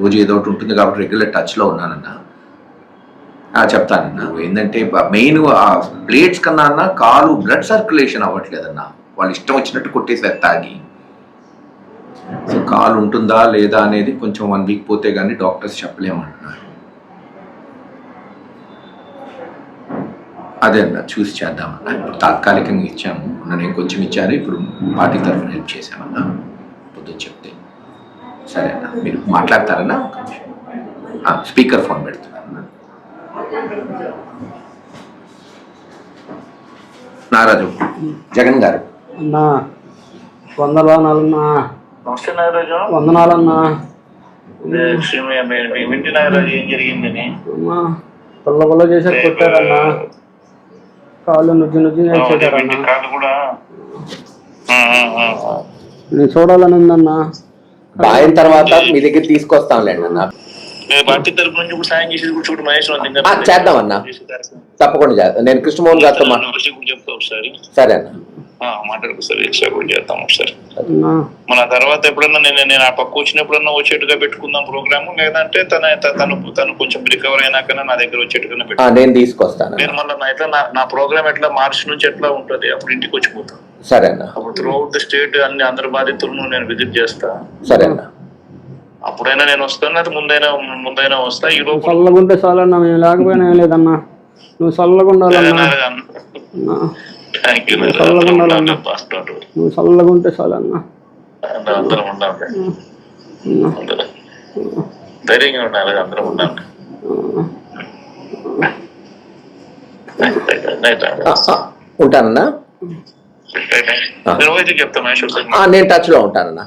రోజు ఏదో ఒకటి ఉంటుంది కాబట్టి రెగ్యులర్ టచ్లో ఉన్నానన్నా. చెప్తానన్నా. ఏంటంటే మెయిన్ ఆ ప్లేట్స్ కన్నా అన్న కాలు బ్లడ్ సర్క్యులేషన్ అవ్వట్లేదన్నా. వాళ్ళు ఇష్టం వచ్చినట్టు కొట్టేసారు తాగి. సో కాలు ఉంటుందా లేదా అనేది కొంచెం వన్ వీక్ పోతే కానీ డాక్టర్స్ చెప్పలేమంటున్నారు అదే అన్న చూసి చేద్దామన్నా ఇప్పుడు తాత్కాలికంగా ఇచ్చాము. మొన్న నేను కొంచెం ఇచ్చాను. ఇప్పుడు పార్టీ తరఫున హెల్ప్ చేశామన్నా. పొద్దున్న చెప్తే. సరే అన్న మీరు మాట్లాడతారన్నా ఒక నిమిషం. ఆ, స్పీకర్ ఫోన్ పెడుతున్నారన్నా నారాజు జగన్ గారు. అన్నా వందనాలన్నా. నమస్తే నాగరాజు వందనాలన్నా. పుల్ల పుల్ల చేశారు కొట్టారన్నా. కాళ్ళు నుజ్జు నుజ్జు కూడా. నేను చూడాలని ఉందన్నా. ఆయన తర్వాత మీ దగ్గర తీసుకొస్తాంలేండి అన్న నేను పార్టీ తరపు నుంచి కూడా సాయం చేసేది కూడా చూడు మహేష్ ఉంది ఇంకా ఆ, చేద్దామన్నా. చేసే కార్యక్రమం. తప్పకుండా చేద్దాం నేను కృష్ణమోహన్ గారితో సరే అన్న మాట్లాడు ఒకసారి ఎక్స్ట్రా కూడా చేద్దాం ఒకసారి. మన తర్వాత ఎప్పుడన్నా నేను నేను ఆ పక్క వచ్చినప్పుడన్నా వచ్చేట్టుగా పెట్టుకుందాం ప్రోగ్రామ్? లేదంటే తన తను తను కొంచెం రికవర్ అయినాకనే నా దగ్గర వచ్చేట్టుగా నేను తీసుకొస్తాను నేను మళ్ళీ నా ఎట్లా నా- ప్రోగ్రామ్ ఎట్లా మార్చి నుంచి ఎట్లా ఉంటది? అప్పుడు ఇంటికి వచ్చిపోతాను సరే అన్న. అప్పుడు త్రూ అవుట్ ద స్టేట్ అన్ని అందరి బాధితులను నేను విజిట్ చేస్తా. సరే అన్న. అప్పుడైనా నేను వస్తాను అది ముందైనా ముందైనా వస్తా. ఈ లోపల చల్లగుంటే చాలన్నా మేము లేకపోయినా లేదన్నా. నువ్వు చల్లగా ఉండాలన్నా థ్యాంక్ యూ. నువ్వు చల్లగా ఉంటే చాలన్నా అందరం ధైర్యంగా ఉండాలి అందరం ఆ, ఉంటానన్నా? నేను నేను టచ్లో ఉంటానన్నా.